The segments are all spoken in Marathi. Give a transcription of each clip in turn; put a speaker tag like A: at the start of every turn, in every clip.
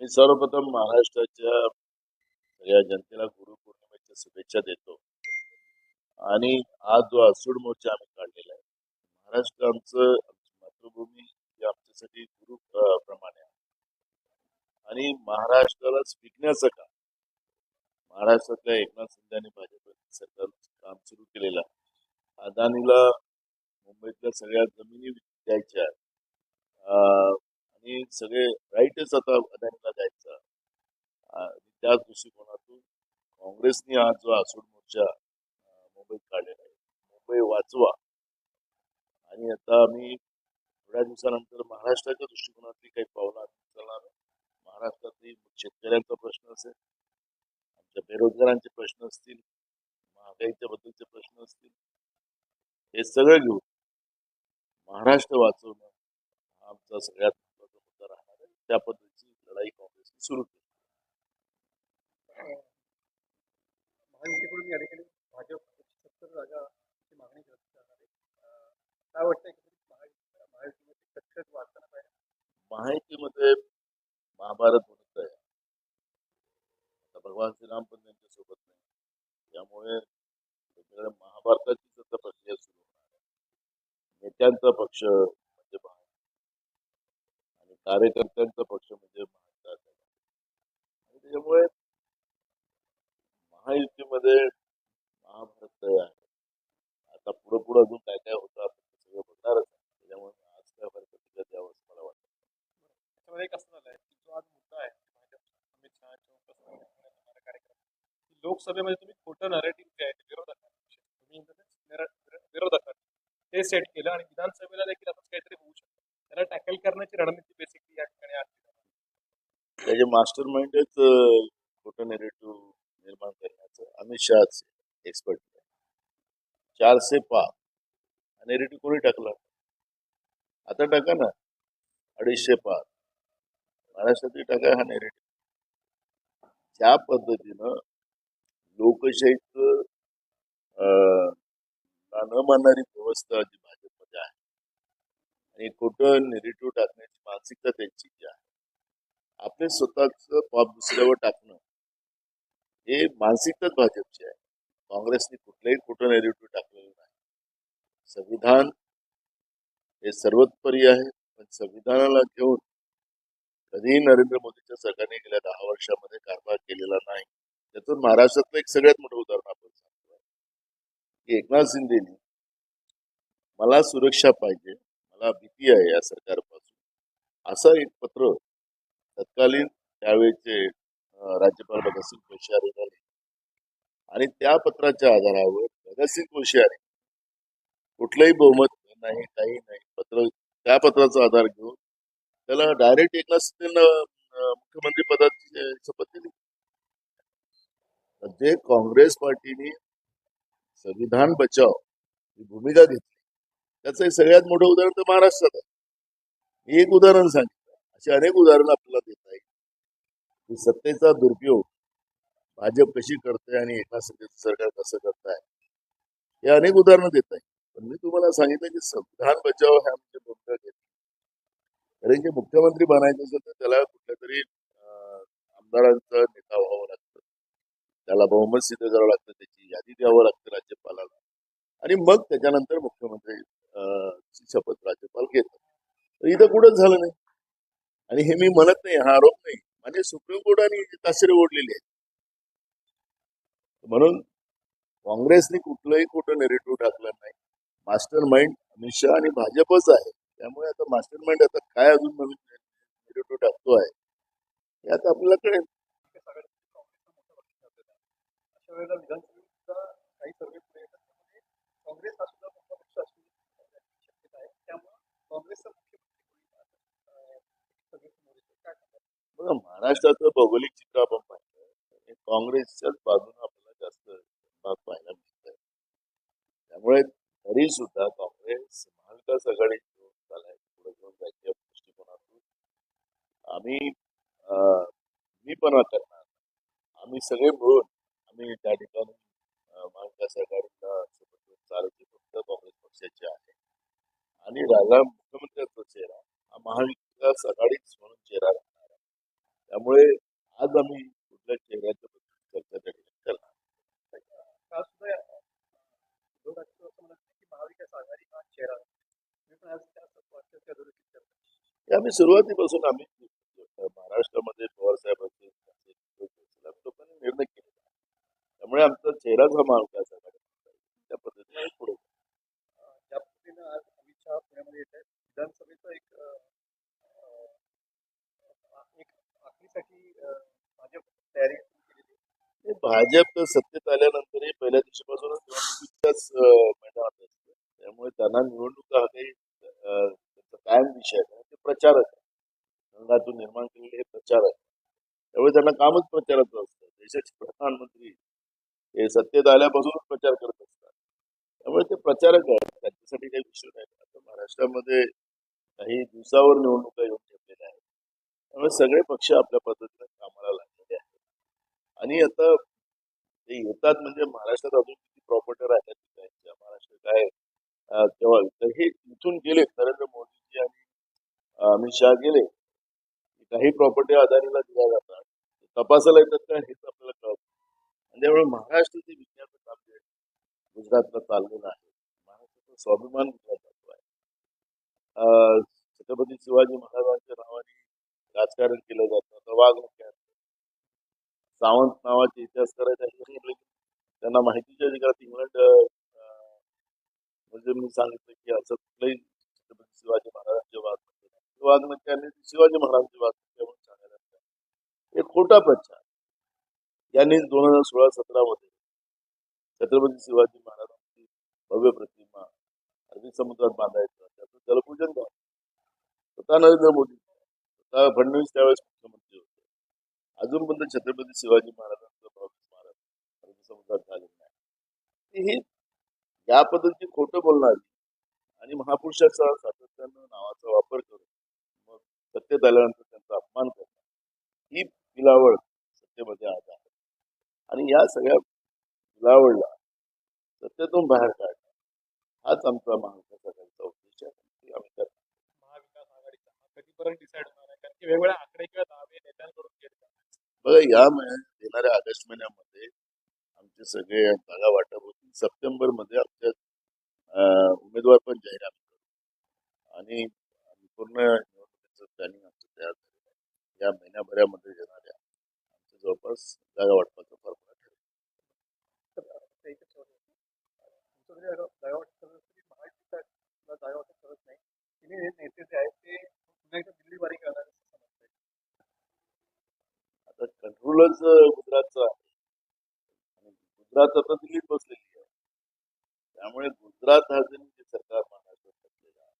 A: मी सर्वप्रथम महाराष्ट्राच्या सगळ्या जनतेला गुरुपौर्णिमेच्या शुभेच्छा देतो. आणि आज जो आसूड मोर्चा आम्ही काढलेला आहे महाराष्ट्र आमचं मातृभूमी ही आमच्यासाठी गुरु प्रमाणे आहे. आणि महाराष्ट्राला विकण्याचं काम महाराष्ट्रातल्या एकनाथ शिंदे आणि भाजप सरकार काम सुरू केलेलं आहे. अदानीला मुंबईतल्या सगळ्या जमिनी द्यायच्या सगळे राईटच आता अदानीला द्यायचा. त्याच दृष्टिकोनातून काँग्रेसने हा जो आसूड मोर्चा मुंबईत काढलेला आहे. मुंबई वाचवा. आणि आता आम्ही थोड्या दिवसानंतर महाराष्ट्राच्या दृष्टिकोनातली काही पावलं चालणार उचलणार महाराष्ट्रातली शेतकऱ्यांचा प्रश्न असेल आमच्या बेरोजगारांचे प्रश्न असतील महागाईच्या बद्दलचे प्रश्न असतील हे सगळं घेऊन महाराष्ट्र वाचवणं हा आमचा सगळ्यात महत्त्वाचा मुद्दा राहणार आहे त्या पद्धतीची लढाई काँग्रेसने सुरू केली.
B: महायुतीकडून या ठिकाणी भाजप सत्तर जागाची मागणी करत जाणार आहे. काय वाटतं महायुतीमध्ये वाढताना पाहिजे
A: महाभारत होत आहे आता भगवान श्रीराम पण त्यांच्यासोबत नाही. त्यामुळे सगळ्या महाभारताचीच आता प्रक्रिया सुरू होणार आहे. नेत्यांचा पक्ष कार्यकर्त्यांचा पक्ष म्हणजे त्याच्यामुळे महायुतीमध्ये महाभारत तयार आहे. आता पुढे पुढे अजून काय काय होतं आपण सगळं बघणारच त्याच्यामुळे आज काय फार प्रतिक्रिया द्यावं असं मला वाटतं.
B: एक असं झालंय की जो आज मुद्दा आहे अमित शहाच्या कार्यक्रम लोकसभेमध्ये तुम्ही खोटं नरेटिव्ह जे आहे ते विरोधक तुम्ही विरोधक ते सेट केलं आणि विधानसभेला देखील आपण काहीतरी होऊ शकतो. त्याला टॅकल करण्याची रणनीती बेसिकली या ठिकाणी आहे म्हणजे
A: त्याचे मास्टर माइंडच खोटं नेरेटिव्ह निर्माण करण्याचं अमित शहाच एक्सपर्ट चारशे पाच. नेरेटिव्ह कोणी टाकला? आता टाका ना. अडीचशे पाच. महाराष्ट्रातही टाका हा नेरेटिव्ह त्या पद्धतीनं लोकशाहीचं अं, न मानणारी व्यवस्था जी भाजपमध्ये आहे आणि खोटं नेरेटिव्ह टाकण्याची मानसिकता त्यांची जी आहे आपले स्वतःच पाप दुसऱ्यावर टाकणं हे मानसिकताच भाजपची आहे. काँग्रेसने कुठल्याही कुठं नेरेटिव्ह टाकलेलं नाही. संविधान हे सर्वोत्परी आहे पण संविधानाला घेऊन कधीही नरेंद्र मोदीच्या सरकारने गेल्या दहा वर्षामध्ये कारभार केलेला नाही. त्यातून महाराष्ट्रातलं एक सगळ्यात मोठं उदाहरण आपण सांगतो की एकनाथ शिंदेनी मला सुरक्षा पाहिजे मला भीती आहे या सरकारपासून. असं एक पत्र तत्कालीन त्यावेळेचे राज्यपाल भगतसिंग कोश्यारी झाले आणि त्या पत्राच्या आधारावर भगतसिंग कोश्यारी कुठलंही बहुमत नाही काही नाही. पत्र त्या पत्राचा आधार घेऊन त्याला डायरेक्ट एकनाथ शिंदेना मुख्यमंत्री पदाची शपथ दिली. जे काँग्रेस पार्टीने संविधान बचाव ही भूमिका घेतली. त्याचं सगळ्यात मोठं उदाहरण तर महाराष्ट्रात आहे. मी एक उदाहरण सांगितलं अशी अनेक उदाहरणं आपल्याला देता येईल की सत्तेचा दुरुपयोग भाजप कशी करते आणि एकनाथ शिंदेचं सरकार कसं करत आहे हे अनेक उदाहरणं देत आहे पण मी तुम्हाला सांगितलं की संविधान बचाव ह्या म्हणजे भूमिका घेतली कारण की मुख्यमंत्री बनायचं असेल तर त्याला कुठल्या तरी आमदारांचा नेता व्हावं लागतं. त्याला बहुमत सिद्ध करावं लागतं त्याची यादी द्यावं लागतं राज्यपालाला. आणि मग त्याच्यानंतर मुख्यमंत्री शपथ राज्यपाल घेतात. तर इथं कुठंच झालं नाही? आणि हे मी म्हणत नाही हा आरोप नाही. म्हणजे सुप्रीम कोर्टाने तासिरे ओढलेली आहे. म्हणून काँग्रेसने कुठलंही कुठं नेरेटिव्ह टाकलं नाही. मास्टर माइंड अमित शहा आणि भाजपच आहे. त्यामुळे आता मास्टर माइंड आता काय अजून म्हणून नेरेटिव्ह टाकतो आहे हे आता आपल्याला कळेल.
B: काँग्रेस वेळेला विधानसभेचा काही सर्वे पुढे येतात त्यामध्ये काँग्रेस हा सुद्धा मोठा पक्ष असू शक्यता आहे त्यामुळे काँग्रेसचा मुख्यमंत्री होईल असं, अं, सर्वे समोर येतो. काय सांगाल?
A: बघा महाराष्ट्राचं भौगोलिक चित्र आपण पाहिलं काँग्रेसच्याच बाजूने आपल्याला जास्त भाग पाहायला मिळत त्यामुळे तरी सुद्धा काँग्रेस महाविकास आघाडी घेऊन चालाय पुढे घेऊन जायच्या दृष्टिकोनातून आम्ही मी पण करणार. आम्ही सगळे मिळून आम्ही त्या ठिकाणी आम्ही सुरुवातीपासून आम्ही महाराष्ट्रामध्ये पवार साहेबांचे निर्णय केले त्यामुळे आमचा चेहराच हा महाविकास आघाडी त्या पद्धतीने पुढे
B: ज्या पद्धतीनं आज अमित शहा पुण्यामध्ये येत आहेत विधानसभेचं एक एक तयारी केलेली
A: भाजप सत्तेत आल्यानंतरही पहिल्या दिवशीपासूनच निवडणुकीच्याच त्यांना निवडणुका हा काही त्यांचा कायम विषय आहे. ते प्रचारक आहे. संघातून निर्माण केलेले हे प्रचारक आहे. त्यामुळे त्यांना कामच प्रचाराचं असतं. देशाचे प्रधानमंत्री हे सत्तेत आल्यापासूनच प्रचार करत असतात. त्यामुळे ते प्रचारक आहेत. त्यांच्यासाठी काही विषय नाही. आता महाराष्ट्रामध्ये काही दिवसावर निवडणुका येऊन ठेवलेल्या आहेत. त्यामुळे सगळे पक्ष आपल्या पद्धतीने कामाला लागलेले आहेत. आणि आता ते येतात म्हणजे महाराष्ट्रात अजून किती प्रॉपर्टर आहेत त्यांच्या महाराष्ट्र काय तेव्हा तर हे इथून गेले नरेंद्र मोदीजी आणि अमित शहा गेले. काही प्रॉपर्टी अदानीला दिल्या जातात. तपासायला येतात का? हेच आपल्याला कळत आणि त्यामुळे महाराष्ट्राचे विज्ञान काम जे गुजरातला चाललेलं आहे महाराष्ट्राचा स्वाभिमान गुजरात जातो आहे. अं, छत्रपती शिवाजी महाराजांच्या नावाने राजकारण केलं जातं. आता वाघ सावंत नावाचे इतिहास करायचा त्यांना माहितीच्या अधिकारात इंग्लंड म्हणजे मी सांगितलं की असं कुठलंही छत्रपती शिवाजी महाराजांचे वाद म्हणजे नाही. वाघ त्यांनी शिवाजी महाराजांचे वाद नक्की म्हणून सांगायला हे खोटा प्रचार. यांनी दोन हजार सोळा सतरा मध्ये छत्रपती शिवाजी महाराजांची भव्य प्रतिमा अरबी समुद्रात बांधायचं. त्याचं जलपूजन झालं. स्वतः नरेंद्र मोदी स्वतः फडणवीस त्यावेळेस मुख्यमंत्री होते. अजूनपर्यंत छत्रपती शिवाजी महाराजांचं भव्य स्मारक अरबी समुद्रात झालेलं नाही. हे या पद्धतीने खोटं बोलणारी आणि महापुरुषाचा सातत्यानं नावाचा वापर करून मग सत्तेत आल्यानंतर त्यांचा अपमान करणं ही पिलावळ सत्तेमध्ये आज आहे. आणि या सगळ्या पिलावळला सत्तेतून बाहेर काढणं हाच आमचा महाविकास आघाडीचा उद्देश आहे. आम्ही करतो.
B: महाविकास आघाडीचा हा कधीपर्यंत डिसाईड होणार आहे? कारण की वेगवेगळ्या आकडे किंवा दावे नेत्यांकडून केले जातात.
A: बघा या महिन्यात येणाऱ्या ऑगस्ट महिन्यामध्ये आमचे सगळे जागा वाटप होतील. सप्टेंबरमध्ये आमच्या अं, उमेदवार पण जाहीर आम्ही करू आणि आम्ही पूर्ण निवडणुकीचं प्लॅनिंग आमचं तयार झालेलं आहे या महिन्याभरामध्ये येणाऱ्या आमच्या जवळपास जागा वाटपाचा फॉर्म्युला ठरेल
B: तर ते एकच शेवट आहे. तुमचं जरी जागा- जागा वाटप करत असलं तरी महायुतीला जागा वाटप करत नाही तिने नेते जे आहेत ते पुन्हा एकदा दिल्ली वारी करणार असं समजतंय.
A: आता कंट्रोलच गुजरातचं आहे. आणि गुजरात आता दिल्लीत बसलेली आहे. त्यामुळे गुजरात हा जे सरकार महाराष्ट्रात बसलेलं आहे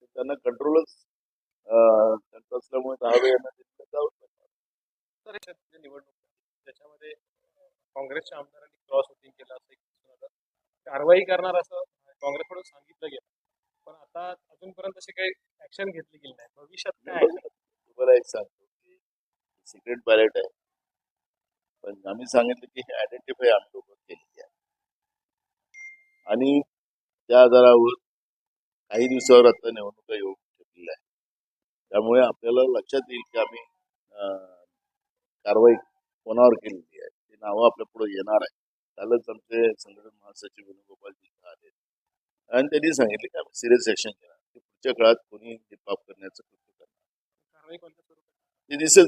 A: ते त्यांना कंट्रोलच त्यांचं असल्यामुळे दहा वेळ यांना दिल्लीला जावंच लागणार
B: निवडणूक त्याच्यामध्ये काँग्रेसच्या आमदारांनी क्रॉस वोटिंग केलं असं एक दिसून आलं. कारवाई करणार असं काँग्रेसकडून सांगितलं गेलं. पण आता अजूनपर्यंत अशी काही ऍक्शन घेतली गेली नाही. भविष्यात काय
A: तुम्हाला एक सांगतो की सिक्रेट बॅलेट आहे. पण आम्ही सांगितलं की हे आयडेंटिफाय आम्ही लोक केलेली आहे. आणि त्या आधारावर काही दिवसावर आता निवडणुका येऊन ठेवलेल्या आहे. त्यामुळे आपल्याला लक्षात येईल की आम्ही कारवाई कोणावर केलेली आहे? ते नावं आपल्या पुढे येणार आहे. कालच आमचे संघटन महासचिव वेणुगोपालजी आले आणि त्यांनी सांगितले की आम्ही सिरियस ऍक्शन घेणार की पुढच्या काळात कोणी हे पाप करण्याचं कृत्य करणार. ते दिसेल